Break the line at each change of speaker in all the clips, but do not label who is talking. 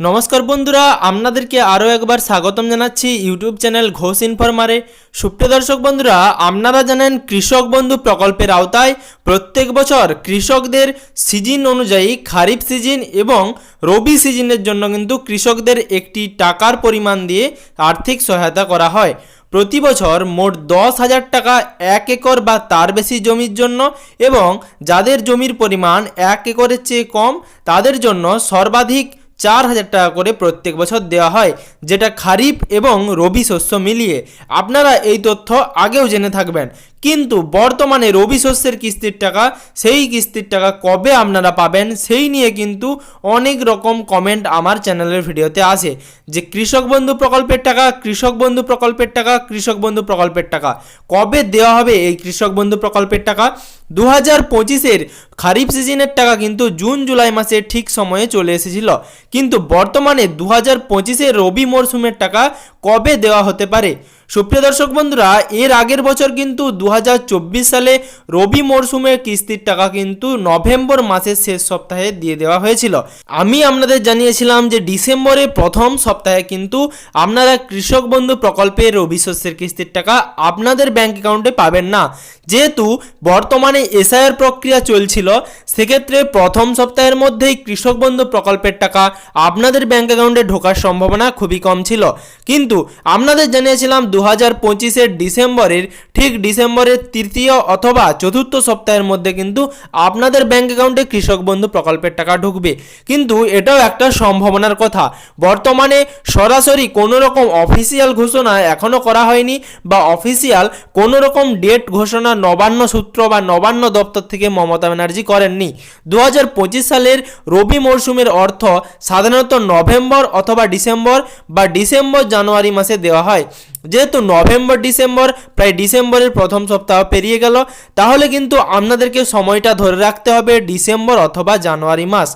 নমস্কার বন্ধুরা, আপনাদেরকে আরও একবার স্বাগতম জানাচ্ছি ইউটিউব চ্যানেল ঘোষ ইনফরমারে। সুপ্রিয় দর্শক বন্ধুরা, আপনারা জানেন কৃষক বন্ধু প্রকল্পের আওতায় প্রত্যেক বছর কৃষকদের সিজন অনুযায়ী খারিফ সিজন এবং রবি সিজনের জন্য কিন্তু কৃষকদের একটি টাকার পরিমাণ দিয়ে আর্থিক সহায়তা করা হয়। প্রতি বছর মোট দশ হাজার টাকা এক একর বা তার বেশি জমির জন্য এবং যাদের জমির পরিমাণ এক একরের চেয়ে কম, তাদের জন্য সর্বাধিক চার হাজার টাকা করে প্রত্যেক বছর দেওয়া হয়, যেটা খারিফ এবং রবি শস্য মিলিয়ে। আপনারা এই তথ্য আগেও জেনে থাকবেন। কিন্তু বর্তমানে রবি শস্যের কিস্তির টাকা, সেই কিস্তির টাকা কবে আপনারা পাবেন, সেই নিয়ে কিন্তু অনেক রকম কমেন্ট আমার চ্যানেলের ভিডিওতে আসে। যে কৃষক বন্ধু প্রকল্পের টাকা, কৃষক বন্ধু প্রকল্পের টাকা, কৃষক বন্ধু প্রকল্পের টাকা। কবে দেওয়া হবে এই কৃষক বন্ধু প্রকল্পের টাকা? দু হাজার পঁচিশের খারিফ সিজনের টাকা কিন্তু জুন, জুলাই মাসে ঠিক সময়ে চলে এসেছিল। কিন্তু বর্তমানে দু হাজার পঁচিশের রবি মরশুমের টাকা কবে দেওয়া হতে পারে? সুপ্রিয় দর্শক বন্ধুরা, এর আগের বছর কিন্তু দু হাজার চব্বিশ সালে রবি মরশুমের কিস্তির টাকা কিন্তু নভেম্বর মাসের শেষ সপ্তাহে দিয়ে দেওয়া হয়েছিল। আমি আপনাদের জানিয়েছিলাম যে ডিসেম্বরের প্রথম সপ্তাহে কিন্তু আপনারা কৃষক বন্ধু প্রকল্পের রবি শস্যের কিস্তির টাকা আপনাদের ব্যাংক অ্যাকাউন্টে পাবেন না। যেহেতু বর্তমানে এসআইআর প্রক্রিয়া চলছিল, সেক্ষেত্রে প্রথম সপ্তাহের মধ্যেই কৃষক বন্ধু প্রকল্পের টাকা আপনাদের ব্যাংক অ্যাকাউন্টে ঢোকার সম্ভাবনা খুবই কম ছিল। কিন্তু আপনাদের জানিয়েছিলাম দু হাজার পঁচিশের ডিসেম্বরের, ঠিক ডিসেম্বরের তৃতীয় অথবা চতুর্থ সপ্তাহের মধ্যে কিন্তু আপনাদের ব্যাংক অ্যাকাউন্টে কৃষক বন্ধু প্রকল্পের টাকা ঢুকবে। কিন্তু এটাও একটা সম্ভাবনার কথা। বর্তমানে সরাসরি কোনো রকম অফিসিয়াল ঘোষণা এখনও করা হয়নি বা অফিসিয়াল কোনো রকম ডেট ঘোষণা নবান্ন সূত্র বা নবান্ন দপ্তর থেকে মমতা ব্যানার্জি করেননি। দু হাজার পঁচিশ সালের রবি মরশুমের অর্থ সাধারণত নভেম্বর অথবা ডিসেম্বর বা ডিসেম্বর জানুয়ারি মাসে দেওয়া হয়। যেহেতু নভেম্বর, ডিসেম্বর, প্রায় ডিসেম্বরের প্রথম সপ্তাহ পেরিয়ে গেল, তাহলে কিন্তু আপনাদেরকে সময়টা ধরে রাখতে হবে ডিসেম্বর অথবা জানুয়ারি মাস।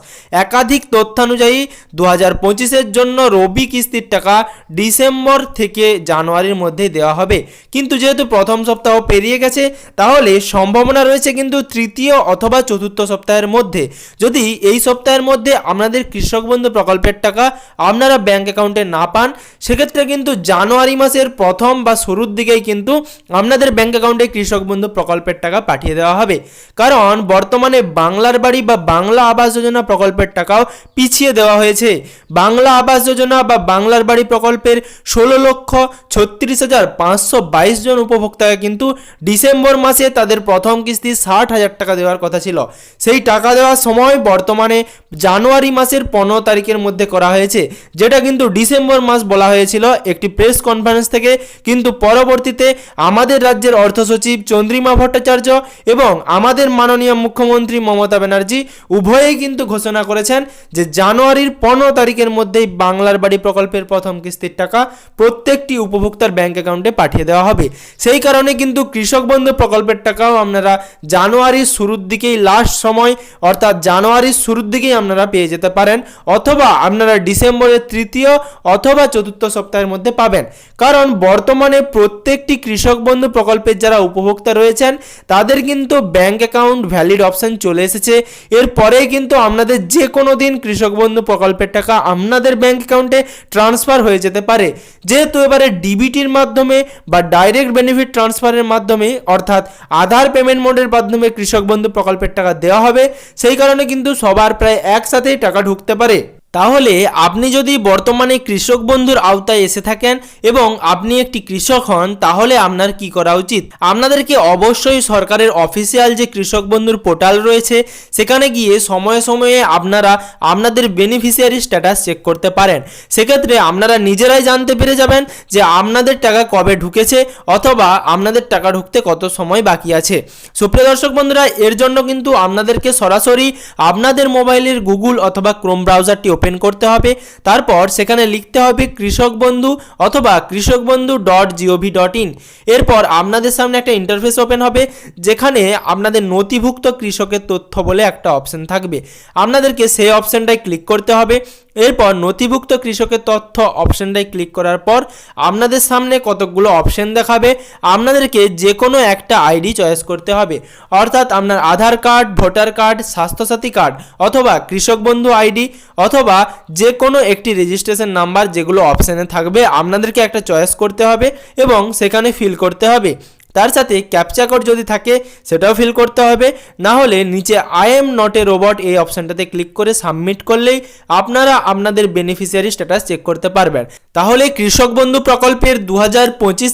একাধিক তথ্যানুযায়ী দু হাজার পঁচিশের জন্য রবি কিস্তির টাকা ডিসেম্বর থেকে জানুয়ারির মধ্যেই দেওয়া হবে। কিন্তু যেহেতু প্রথম সপ্তাহ পেরিয়ে গেছে, তাহলে সম্ভাবনা রয়েছে কিন্তু তৃতীয় অথবা চতুর্থ সপ্তাহের মধ্যে। যদি এই সপ্তাহের মধ্যে আপনাদের কৃষক বন্ধু প্রকল্পের টাকা আপনারা ব্যাংক অ্যাকাউন্টে না পান, সেক্ষেত্রে কিন্তু জানুয়ারি মাসের প্রথম বা শুরুর দিকেই কিন্তু আপনাদের ব্যাংক অ্যাকাউন্টে কৃষক বন্ধু প্রকল্পের টাকা পাঠিয়ে দেওয়া হবে। কারণ বর্তমানে বাংলার বাড়ি বা বাংলা আবাস যোজনা প্রকল্পের টাকাও পিছিয়ে দেওয়া হয়েছে। বাংলা আবাস যোজনা বা বাংলার বাড়ি প্রকল্পের ষোলো লক্ষ ছত্রিশ হাজার পাঁচশো বাইশ জন উপভোক্তাকে কিন্তু ডিসেম্বর মাসে তাদের প্রথম কিস্তি ষাট হাজার টাকা দেওয়ার কথা ছিল। সেই টাকা দেওয়ার সময় বর্তমানে জানুয়ারি মাসের পনেরো তারিখের মধ্যে করা হয়েছে। যেটা কিন্তু ডিসেম্বর মাস বলা হয়েছিল। একটি প্রেস কনফারেন্স থেকে কিন্তু পরবর্তীতে আমাদের রাজ্যের অর্থ সচিব চন্দ্রিমা ভট্টাচার্য এবং আমাদের মাননীয় মুখ্যমন্ত্রী মমতা ব্যানার্জি উভয়েই কিন্তু ঘোষণা করেছেন যে জানুয়ারির পনেরো তারিখের মধ্যেই বাংলার বাড়ি প্রকল্পের প্রথম কিস্তির টাকা প্রত্যেকটি উপভোক্তার ব্যাংক অ্যাকাউন্টে পাঠিয়ে দেওয়া হবে। সেই কারণে কিন্তু কৃষক বন্ধু প্রকল্পের টাকাও আপনারা জানুয়ারির শুরুর দিকেই লাস্ট সময়, অর্থাৎ জানুয়ারির শুরুর দিকেই আপনারা পেয়ে যেতে পারেন, অথবা আপনারা ডিসেম্বরের তৃতীয় অথবা চতুর্থ সপ্তাহের মধ্যে পাবেন। কারণ বর্তমানে প্রত্যেকটি কৃষক বন্ধু প্রকল্পের যারা উপভোক্তা রয়েছেন, তাদের কিন্তু ব্যাংক অ্যাকাউন্ট ভ্যালিড অপশান চলে এসেছে। এরপরে কিন্তু আপনাদের যে কোনো দিন কৃষক বন্ধু প্রকল্পের টাকা আপনাদের ব্যাংক অ্যাকাউন্টে ট্রান্সফার হয়ে যেতে পারে। যেহেতু এবারে ডিবিটির মাধ্যমে বা ডাইরেক্ট বেনিফিট ট্রান্সফারের মাধ্যমে, অর্থাৎ আধার পেমেন্ট মোডের মাধ্যমে কৃষক বন্ধু প্রকল্পের টাকা দেওয়া হবে, সেই কারণে কিন্তু সবার প্রায় একসাথেই টাকা ঢুকতে পারে। তাহলে আপনি যদি বর্তমানে কৃষক বন্ধুর আওতায় এসে থাকেন এবং আপনি একটি কৃষক হন, তাহলে আপনার কি করা উচিত? আপনাদেরকে অবশ্যই সরকারের অফিসিয়াল যে কৃষক বন্ধুর পোর্টাল রয়েছে, সেখানে গিয়ে সময়ে সময়ে আপনারা আপনাদের বেনিফিশিয়ারি স্ট্যাটাস চেক করতে পারেন। সেক্ষেত্রে আপনারা নিজেরাই জানতে পেরে যাবেন যে আপনাদের টাকা কবে ঢুকেছে অথবা আপনাদের টাকা ঢুকতে কত সময় বাকি আছে। সুপ্রিয় দর্শক বন্ধুরা, এর জন্য কিন্তু আপনাদেরকে সরাসরি আপনাদের মোবাইলের গুগল অথবা ক্রোম ব্রাউজারটি ওপেন করতে হবে। তারপর সেখানে লিখতে হবে কৃষক বন্ধু অথবা কৃষক বন্ধু ডট জিওভি ডট ইন এরপর আপনাদের সামনে একটা ইন্টারফেস ওপেন হবে, যেখানে আপনাদের নথিভুক্ত কৃষকের তথ্য বলে একটা অপশন থাকবে। আপনাদেরকে সেই অপশনটায় ক্লিক করতে হবে। এরপর নথিভুক্ত কৃষকের তথ্য অপশনটায় ক্লিক করার পর আপনাদের সামনে কতকগুলো অপশন দেখাবে। আপনাদেরকে যে কোনো একটা আইডি চয়েস করতে হবে। অর্থাৎ আপনার Aadhaar card voter card Swasthyasathi card অথবা কৃষক বন্ধু আইডি অথবা অথবা যে কোনো একটি রেজিস্ট্রেশন নাম্বার যেগুলো অপশানে থাকবে, আপনাদেরকে একটা চয়েস করতে হবে এবং সেখানে ফিল করতে হবে। তার সাথে ক্যাপচা কোড যদি থাকে, সেটাও ফিল করতে হবে। না হলে নিচে I am not a robot এই অপশানটাতে ক্লিক করে সাবমিট করলেই আপনারা আপনাদের বেনিফিশিয়ারি স্ট্যাটাস চেক করতে পারবেন। তাহলে কৃষক বন্ধু প্রকল্পের দু হাজার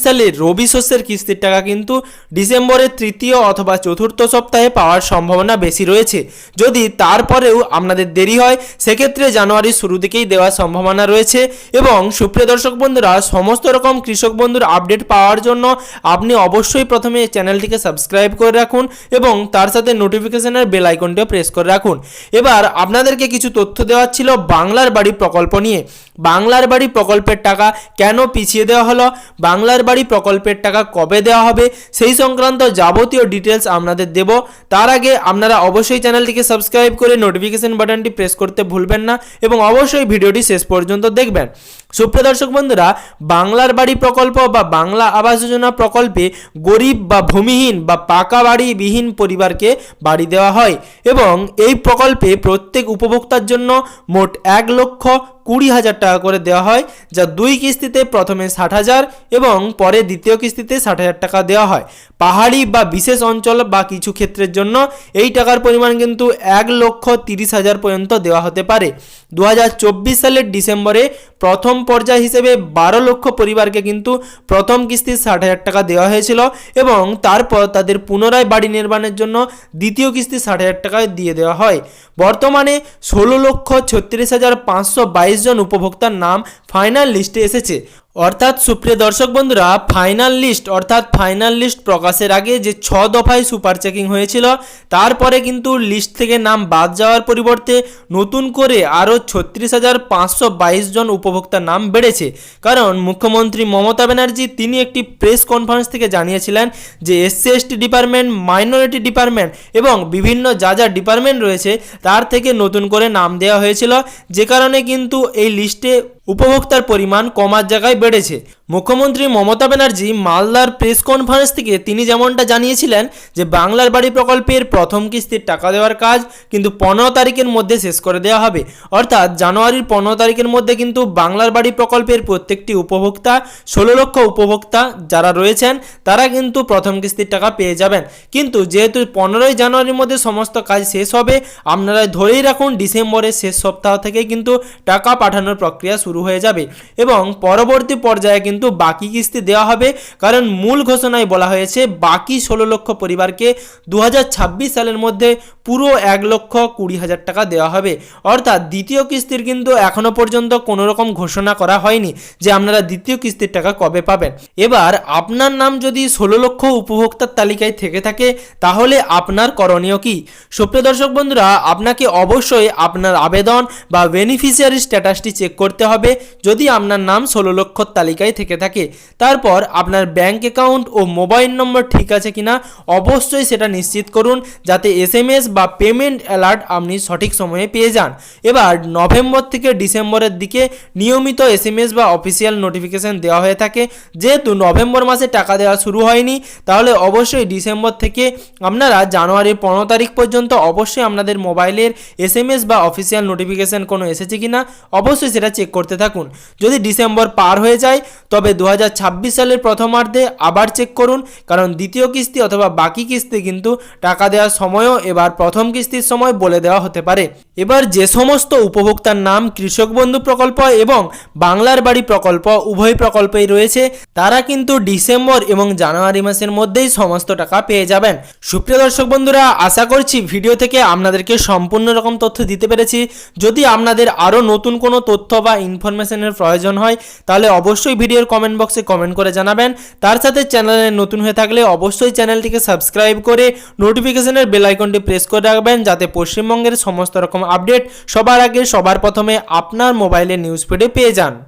সালে রবি শস্যের কিস্তির টাকা কিন্তু ডিসেম্বরের তৃতীয় অথবা চতুর্থ সপ্তাহে পাওয়ার সম্ভাবনা বেশি রয়েছে। যদি তারপরেও আপনাদের দেরি হয়, সেক্ষেত্রে জানুয়ারির শুরু থেকেই দেওয়ার সম্ভাবনা রয়েছে এবং সুপ্রিয় দর্শক বন্ধুরা, সমস্ত রকম কৃষক বন্ধুর আপডেট পাওয়ার জন্য আপনি অবশ্যই প্রথমে এই চ্যানেলটিকে সাবস্ক্রাইব করে রাখুন এবং তার সাথে নোটিফিকেশনের বেল আইকনটিও প্রেস করে রাখুন। এবার আপনাদেরকে কিছু তথ্য দেওয়া ছিল বাংলার বাড়ি প্রকল্প নিয়ে। বাংলার বাড়ি প্রকল্পের টাকা কেন পিছিয়ে দেওয়া হলো? বাংলার বাড়ি প্রকল্পের টাকা কবে দেওয়া হবে? সেই সংক্রান্ত যাবতীয় ডিটেলস আপনাদের দেব। তার আগে আপনারা অবশ্যই চ্যানেলটিকে সাবস্ক্রাইব করে নোটিফিকেশন বাটনটি প্রেস করতে ভুলবেন না এবং অবশ্যই ভিডিওটি শেষ পর্যন্ত দেখবেন। সুপ্রিয় দর্শক বন্ধুরা, বাংলার বাড়ি প্রকল্প বা বাংলা আবাস যোজনা প্রকল্পে গরিব বা ভূমিহীন বা পাকা বাড়ি বিহীন পরিবারকে বাড়ি দেওয়া হয় এবং এই প্রকল্পে প্রত্যেক উপভোক্তার জন্য মোট এক লক্ষ কুড়ি হাজার টাকা করে দেওয়া হয়, যা দুই কিস্তিতে প্রথমে ষাট হাজার এবং পরে দ্বিতীয় কিস্তিতে ষাট হাজার টাকা দেওয়া হয়। পাহাড়ি বা বিশেষ অঞ্চল বা কিছু ক্ষেত্রের জন্য এই টাকার পরিমাণ কিন্তু এক লক্ষ তিরিশ হাজার পর্যন্ত দেওয়া হতে পারে। দু হাজার চব্বিশ সালের ডিসেম্বরে প্রথম পর্যায় হিসেবে বারো লক্ষ পরিবারকে কিন্তু প্রথম কিস্তির ষাট হাজার টাকা দেওয়া হয়েছিল এবং তারপর তাদের পুনরায় বাড়ি নির্মাণের জন্য দ্বিতীয় কিস্তি ষাট হাজার টাকা দিয়ে দেওয়া হয়। বর্তমানে ষোলো লক্ষ ছত্রিশ হাজার পাঁচশো বাইশ জন উপভোক্তার নাম ফাইনাল লিস্টে এসেছে। অর্থাৎ সুপ্রিয় দর্শক বন্ধুরা ফাইনাল লিস্ট অর্থাৎ ফাইনাল লিস্ট প্রকাশের আগে যে ছ দফায় সুপার চেকিং হয়েছিল, তারপরে কিন্তু লিস্ট থেকে নাম বাদ যাওয়ার পরিবর্তে নতুন করে আরও ছত্রিশ হাজার পাঁচশো বাইশ জন উপভোক্তার নাম বেড়েছে। কারণ মুখ্যমন্ত্রী মমতা ব্যানার্জি, তিনি একটি প্রেস কনফারেন্স থেকে জানিয়েছিলেন যে SC ST department minority department এবং বিভিন্ন যা যা ডিপার্টমেন্ট রয়েছে, তার থেকে নতুন করে নাম দেওয়া হয়েছিল। যে কারণে কিন্তু এই লিস্টে উপভোক্তার পরিমাণ কমার জায়গায় বেড়েছে। মুখ্যমন্ত্রী মমতা ব্যানার্জি মালদার প্রেস কনফারেন্স থেকে তিনি যেমনটা জানিয়েছিলেন যে, বাংলার বাড়ি প্রকল্পের প্রথম কিস্তির টাকা দেওয়ার কাজ কিন্তু পনেরো তারিখের মধ্যে শেষ করে দেওয়া হবে। অর্থাৎ জানুয়ারির পনেরো তারিখের মধ্যে কিন্তু বাংলার বাড়ি প্রকল্পের প্রত্যেকটি উপভোক্তা, ষোলো লক্ষ উপভোক্তা যারা রয়েছেন, তারা কিন্তু প্রথম কিস্তির টাকা পেয়ে যাবেন। কিন্তু যেহেতু পনেরোই জানুয়ারির মধ্যে সমস্ত কাজ শেষ হবে, আপনারা ধরেই রাখুন ডিসেম্বরের শেষ সপ্তাহ থেকে কিন্তু টাকা পাঠানোর প্রক্রিয়া শুরু হয়ে যাবে এবং পরবর্তী পর্যায়ে কিন্তু বাকি কিস্তি দেওয়া হবে। কারণ মূল ঘোষণায় বলা হয়েছে, বাকি ষোলো লক্ষ পরিবারকে দু হাজার ছাব্বিশ সালের মধ্যে পুরো এক লক্ষ কুড়ি হাজার টাকা দেওয়া হবে। অর্থাৎ দ্বিতীয় কিস্তির কিন্তু এখনও পর্যন্ত কোনো রকম ঘোষণা করা হয়নি যে আপনারা দ্বিতীয় কিস্তির টাকা কবে পাবেন। এবার আপনার নাম যদি ষোলো লক্ষ উপভোক্তার তালিকায় থেকে থাকে, তাহলে আপনার করণীয় কি? সুপ্রিয় দর্শক বন্ধুরা, আপনাকে অবশ্যই আপনার আবেদন বা বেনিফিশিয়ারি স্ট্যাটাসটি চেক করতে হবে যদি আপনার নাম ষোলো লক্ষর তালিকায় থেকে থাকে। তারপর আপনার ব্যাংক অ্যাকাউন্ট ও মোবাইল নম্বর ঠিক আছে কিনা অবশ্যই সেটা নিশ্চিত করুন, যাতে এস এম এস বা পেমেন্ট অ্যালার্ট আপনি সঠিক সময়ে পেয়ে যান। এবার নভেম্বর থেকে ডিসেম্বরের দিকে নিয়মিত এস এম এস বা অফিসিয়াল নোটিফিকেশন দেওয়া হয়ে থাকে। যেহেতু নভেম্বর মাসে টাকা দেওয়া শুরু হয়নি, তাহলে অবশ্যই ডিসেম্বর থেকে আপনারা জানুয়ারির পনেরো তারিখ পর্যন্ত অবশ্যই আপনাদের মোবাইলের এস এম এস বা অফিসিয়াল নোটিফিকেশন কোনো এসেছে কিনা, অবশ্যই সেটা চেক করতে থাকুন। যদি ডিসেম্বর পার হয়ে যায়, তবে দু হাজার ছাব্বিশ সালের প্রথমার্ধে আবার চেক করুন, কারণ দ্বিতীয় কিস্তি অথবা বাকি কিস্তি কিন্তু টাকা দেওয়ার সময়ও এবার প্রথম কিস্তির সময় বলে দেওয়া হতে পারে। এবার যে সমস্ত উপভোক্তার নাম, কৃষক বন্ধু প্রকল্প এবং বাংলার বাড়ি প্রকল্প, উভয় প্রকল্পেই রয়েছে, তারা কিন্তু ডিসেম্বর এবং জানুয়ারি মাসের মধ্যেই সমস্ত টাকা পেয়ে যাবেন। সুপ্রিয় দর্শক বন্ধুরা, আশা করছি ভিডিও থেকে আপনাদেরকে সম্পূর্ণ রকম তথ্য দিতে পেরেছি। যদি আপনাদের আরও নতুন কোনো তথ্য বা ইনফরমেশনের প্রয়োজন হয়, তাহলে অবশ্যই ভিডিওর কমেন্ট বক্সে কমেন্ট করে জানাবেন। তার সাথে চ্যানেলে নতুন হয়ে থাকলে অবশ্যই চ্যানেলটিকে সাবস্ক্রাইব করে নোটিফিকেশনের বেল আইকনটি প্রেস করে রাখবেন যাতে পশ্চিমবঙ্গের সমস্ত রকম আপডেট সবার আগে, সবার প্রথমে আপনার মোবাইলে নিউজ ফিডে পেয়ে যান।